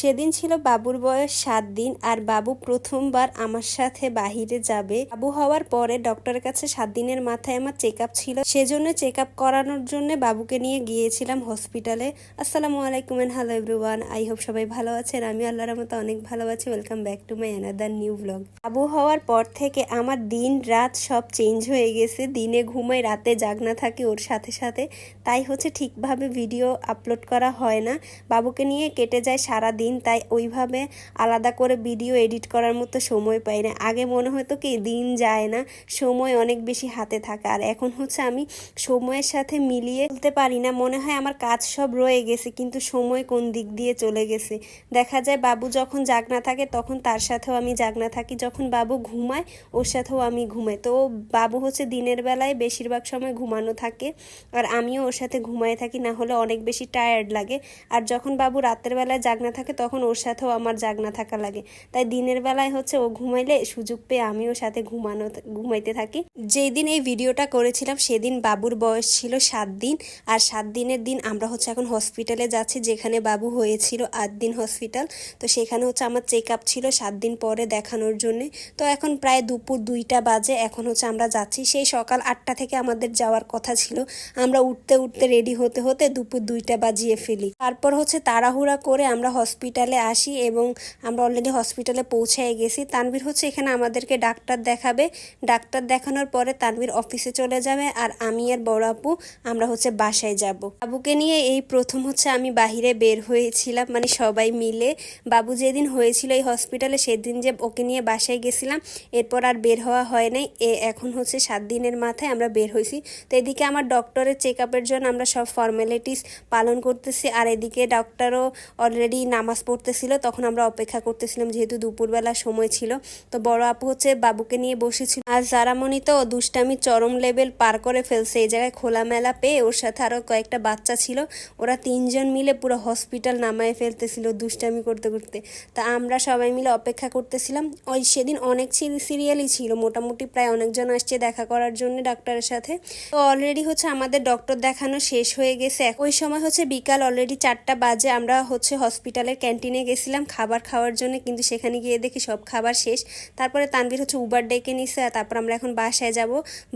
সেদিন ছিল বাবুর বয়স সাত দিন আর বাবু প্রথমবার আমার সাথে বাহিরে যাবে। বাবু হওয়ার পরে ডক্টরের কাছে সাত দিনের মাথায় আমার চেক আপ ছিল। সেজন্য চেক আপ করানোর জন্য বাবুকে নিয়ে গিয়েছিলাম হসপিটালে আসসালামু আলাইকুম and hello everyone I hope সবাই ভালো আছেন। আমি আল্লাহর মতো অনেক ভালো আছি। Welcome back to my another new blog বাবু হওয়ার পর থেকে আমার দিন রাত সব চেঞ্জ হয়ে গেছে। দিনে ঘুমাই, রাতে জাগনা থাকে ওর সাথে সাথে। তাই হচ্ছে ঠিকভাবে ভিডিও আপলোড করা হয় না। বাবুকে নিয়ে কেটে যায় সারা দিন তাই ওইভাবে আলাদা করে ভিডিও এডিট করার মতো সময় পাই না। আগে মনে হতো কি, দিন যায় না, সময় অনেক বেশি হাতে থাকে। আর এখন হচ্ছে আমি সময়ের সাথে মিলিয়ে বলতে পারি না, মনে হয় আমার কাজ সব রয়ে গেছে, কিন্তু সময় কোন দিক দিয়ে চলে গেছে? দেখা যায় বাবু যখন জাগনা থাকে, তখন তার সাথেও আমি জাগনা থাকি। যখন বাবু ঘুমায়, ওর সাথেও আমি ঘুমাই। তো বাবু হচ্ছে দিনের বেলায় বেশিরভাগ সময় ঘুমানো থাকে। আর আমিও ওর সাথে ঘুমায় থাকি, না হলে অনেক বেশি টায়ার্ড লাগে। আর যখন বাবু রাতের বেলায় জাগনা থাকে তখন ওর সাথেও আমার জাগনা থাকা লাগে। তাই দিনের বেলায় হচ্ছে ও ঘুমাইলে সুযোগ পেয়ে আমিও সাথে ঘুমানো, ঘুমাইতে থাকি। যেই দিন এই ভিডিওটা করেছিলাম সেদিন বাবুর বয়স ছিল সাত দিন। আর সাত দিনের দিন আমরা হচ্ছে এখন হসপিটালে যাচ্ছি, যেখানে বাবু হয়েছিল আট দিন হসপিটাল। তো সেখানে হচ্ছে আমার চেক আপ ছিল সাত দিন পরে দেখানোর জন্যে। তো এখন প্রায় দুপুর দুইটা বাজে, এখন হচ্ছে আমরা যাচ্ছি। সেই সকাল আটটা থেকে আমাদের যাওয়ার কথা ছিল। আমরা উঠতে উঠতে রেডি হতে হতে দুপুর দুইটা বাজিয়ে ফেলি। তারপর হচ্ছে তাড়াহুড়া করে আমরা হসপিটালে আসি এবং আমরা অলরেডি হসপিটালে পৌঁছায় গেছি। তানভীর হচ্ছে এখানে আমাদেরকে ডাক্তার দেখাবে। ডাক্তার দেখানোর পরে তানভীর অফিসে চলে যাবে আর আমি আর বড় আপু, আমরা হচ্ছে বাসায় যাব। বাবুকে নিয়ে এই প্রথম হচ্ছে আমি বাহিরে বের হয়েছিলাম মানে সবাই মিলে। বাবু যেদিন হয়েছিল এই হসপিটালে সেদিন যে ওকে নিয়ে বাসায় গেছিলাম, এরপর আর বের হওয়া হয় নাই। এ এখন হচ্ছে সাত দিনের মাথায় আমরা বের হয়েছি। তো এদিকে আমার ডক্টরের চেক আপের জন্য আমরা সব ফর্মালিটিস পালন করতেছি আর এদিকে ডক্টরও অলরেডি নামাজ পড়তেছিল, তখন আমরা অপেক্ষা করতেছিলাম যেহেতু দুপুরবেলা সময় ছিল। তো বড় আপু হচ্ছে বাবুকে নিয়ে বসেছিল। আর জারামণি তো দুষ্টামি চরম লেভেল পার করে ফেলছে। এই জায়গায় খোলামেলা পেয়ে ওর সাথে আরও কয়েকটা বাচ্চা ছিল। ওরা তিনজন মিলে পুরো হসপিটাল নামায় ফেলতেছিল দুষ্টামি করতে করতে। তা আমরা সবাই মিলে অপেক্ষা করতেছিলাম। ওই সেদিন অনেক সিরিয়ালই ছিল। মোটামুটি প্রায় অনেকজন আসছে দেখা করার জন্য ডাক্তারের সাথে। তো অলরেডি হচ্ছে আমাদের ডক্টর দেখানো শেষ হয়ে গেছে। ওই সময় হচ্ছে বিকাল অলরেডি চারটা বাজে। আমরা হচ্ছে হসপিটালের ক্যান্টিনে গেছিলাম, খাবার খাওয়ার জন্য, কিন্তু সেখানে গিয়ে দেখি সব খাবার শেষ। তারপরে তানভীর হচ্ছে উবার ডেকে নিছে, আর তারপর আমরা এখন বাসায় যাব।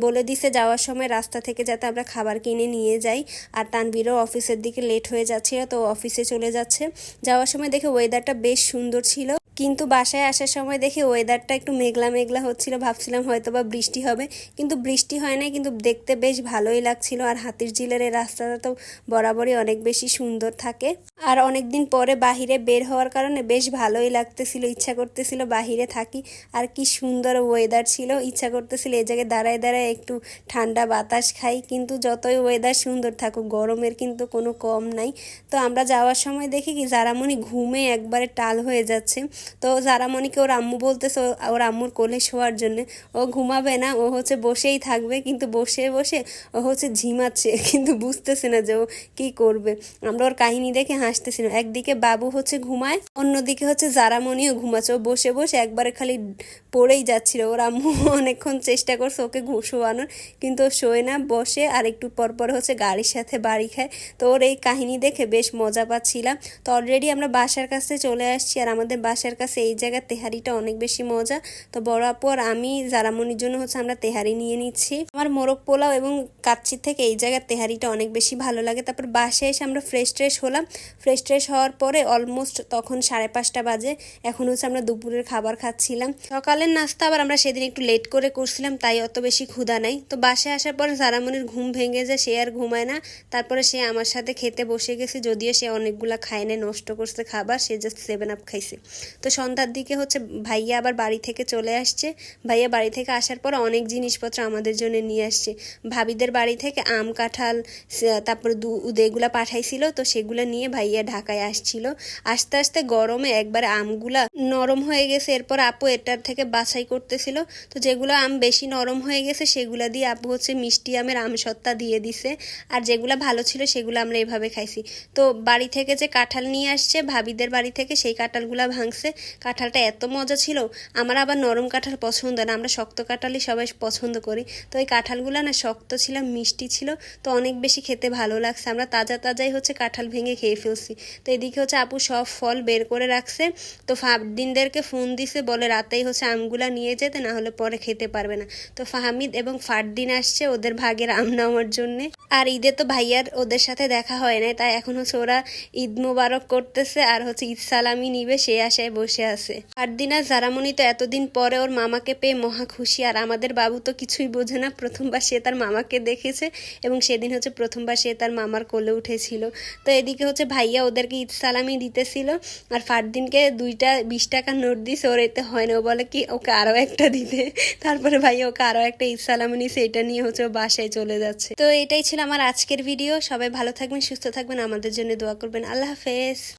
বলে দিছে যাওয়ার সময় রাস্তা থেকে যাতে আমরা খাবার কিনে নিয়ে যাই। আর তানভীরও অফিসের দিকে লেট হয়ে যাচ্ছে, তো অফিসে চলে যাচ্ছে। যাওয়ার সময় দেখে ওয়েদারটা বেশ সুন্দর ছিল। কিন্তু বাসায় আসার সময় দেখি ওয়েদারটা একটু মেঘলা মেঘলা হচ্ছিল, ভাবছিলাম হয়তো বা বৃষ্টি হবে। কিন্তু বৃষ্টি হয় নাই, কিন্তু দেখতে বেশ ভালোই লাগছিল। আর হাতির ঝিলের এই রাস্তাটা তো বরাবরই অনেক বেশি সুন্দর থাকে। আর অনেক দিন পরে বাহিরে বের হওয়ার কারণে বেশ ভালোই লাগতেছিল, ইচ্ছা করতেছিল বাহিরে থাকি। আর কি সুন্দর ওয়েদার ছিল, ইচ্ছা করতেছিল এই জায়গায় দাঁড়ায় দাঁড়ায় একটু ঠান্ডা বাতাস খাই। কিন্তু যতই ওয়েদার সুন্দর থাকুক, গরমের কিন্তু কোনো কম নাই। তো আমরা যাওয়ার সময় দেখি কি জারামণি ঘুমে একবারে টাল হয়ে যাচ্ছে। তো জারামণিকে ওর আম্মু বলতেছে, ওর আম্মুর কোলে শোয়ার জন্য, ও ঘুমাবে না, ও হচ্ছে বসেই থাকবে, কিন্তু বসে বসে ও হচ্ছে ঝিমাচ্ছে, কিন্তু বুঝতেছে না যে ও কি করবে। আমরা ওর কাহিনী দেখে হাসতেছিলাম একদিকে বাবু হচ্ছে ঘুমায়, অন্যদিকে হচ্ছে জারামণিও ঘুমাচ্ছে। ও বসে বসে একবারে খালি পড়েই যাচ্ছিল। ওর আম্মু অনেকক্ষণ চেষ্টা করছে ওকে শোয়ানোর, কিন্তু ও শোয় না, বসে আর একটু পর পর হচ্ছে গাড়ির সাথে বাড়ি খায়। তো ওর এই কাহিনী দেখে বেশ মজা পাচ্ছিলাম। তো অলরেডি আমরা বাসার কাছে চলে আসছি আর আমাদের বাসার কাছে এই জায়গার তেহারিটা অনেক বেশি মজা। তো বড় আপু আর আমি, জারামনির জন্য হচ্ছে আমরা তেহারি নিয়ে নিচ্ছি। আমার মোরগ পোলাও এবং কাচ্চির থেকে এই জায়গার তেহারিটা অনেক বেশি ভালো লাগে। তারপর বাসায় এসে আমরা ফ্রেশ ট্রেশ হলাম। ফ্রেশ ট্রেশ হওয়ার পরে অলমোস্ট তখন সাড়ে পাঁচটা বাজে। এখন হচ্ছে আমরা দুপুরের খাবার খাচ্ছিলাম। সকালের নাস্তা আবার আমরা সেদিন একটু লেট করে করছিলাম, তাই অত বেশি ক্ষুধা নাই। তো বাসায় আসার পর জারামনির ঘুম ভেঙে যায়, সে আর ঘুমায় না। তারপরে সে আমার সাথে খেতে বসে গেছে, যদিও সে অনেকগুলা খায় নষ্ট করছে খাবার, সে জাস্ট সেভেন আপ খাইছে। তো সন্ধ্যার দিকে হচ্ছে ভাইয়া আবার বাড়ি থেকে চলে আসছে। ভাইয়া বাড়ি থেকে আসার পর অনেক জিনিসপত্র আমাদের জন্য নিয়ে আসছে। ভাবিদের বাড়ি থেকে আম, কাঁঠাল তারপরে দুধ পাঠাইছিল। তো সেগুলো নিয়ে ভাইয়া ঢাকায় আসছিল। আস্তে আস্তে গরমে একবার আমগুলা নরম হয়ে গেছে। এরপর আপু এটার থেকে বাছাই করতেছিল। তো যেগুলো আম বেশি নরম হয়ে গেছে, সেগুলো দিয়ে আপু হচ্ছে মিষ্টি আমের আমসত্তা দিয়ে দিছে। আর যেগুলো ভালো ছিল, সেগুলো আমরা এভাবে খাইছি। তো বাড়ি থেকে যে কাঁঠাল নিয়ে আসছে, ভাবিদের বাড়ি থেকে সেই কাঁঠালগুলা ভাঙছে। কাঁঠালটা এত মজা ছিল, আমার আবার নরম কাঁঠাল পছন্দ না। আমরা শক্ত কাঁঠালই সবাই পছন্দ করি। তো ওই কাঁঠালগুলো না শক্ত ছিল, মিষ্টি ছিল, তো অনেক বেশি খেতে ভালো লাগছে। আমরা তাজা তাজাই হচ্ছে কাঁঠাল ভেঙে খেয়ে ফেলছি। তো এদিকে হচ্ছে আপু সব ফল বের করে রাখছে। তো ফাহদিনদেরকে ফোন দিছে, বলে রাতেই হচ্ছে আমগুলা নিয়ে যেতে, না হলে পরে খেতে পারবে না। তো ফাহামিদ এবং ফারদিন আসছে ওদের ভাগের আম নেওয়ার জন্যে। আর ঈদে তো ভাইয়ার ওদের সাথে দেখা হয় নাই, তাই এখন হচ্ছে ওরা ঈদ মোবারক করতেছে, আর হচ্ছে ঈদ সালামি নিবে, সে আশায় বসে আছে। আর জারামণি তো এতদিন পরে ওর মামাকে পেয়ে মহা খুশি। আর আমাদের বাবু তো কিছুই বোঝে না। প্রথমবার সে তার মামাকে দেখেছে এবং সেদিন হচ্ছে প্রথমবার সে তার মামার কোলে উঠেছিল। তো এদিকে হচ্ছে ভাইয়া ওদেরকে ঈদ সালামি দিতেছিল। আর ফারদিনকে দুইটা বিশ টাকার নোট দিছে। ওর এতে হয় না। ও বলে কি, ওকে আরও একটা দিতে। তারপরে ভাইয়া ওকে আরও একটা ঈদ সালামি নিছে। এটা নিয়ে হচ্ছে ও বাসায় চলে যাচ্ছে। তো এটাই ছিল আমার আজকের ভিডিও। সবাই ভালো থাকবেন, সুস্থ থাকবেন। আমাদের জন্য দোয়া করবেন। আল্লাহ হাফেজ।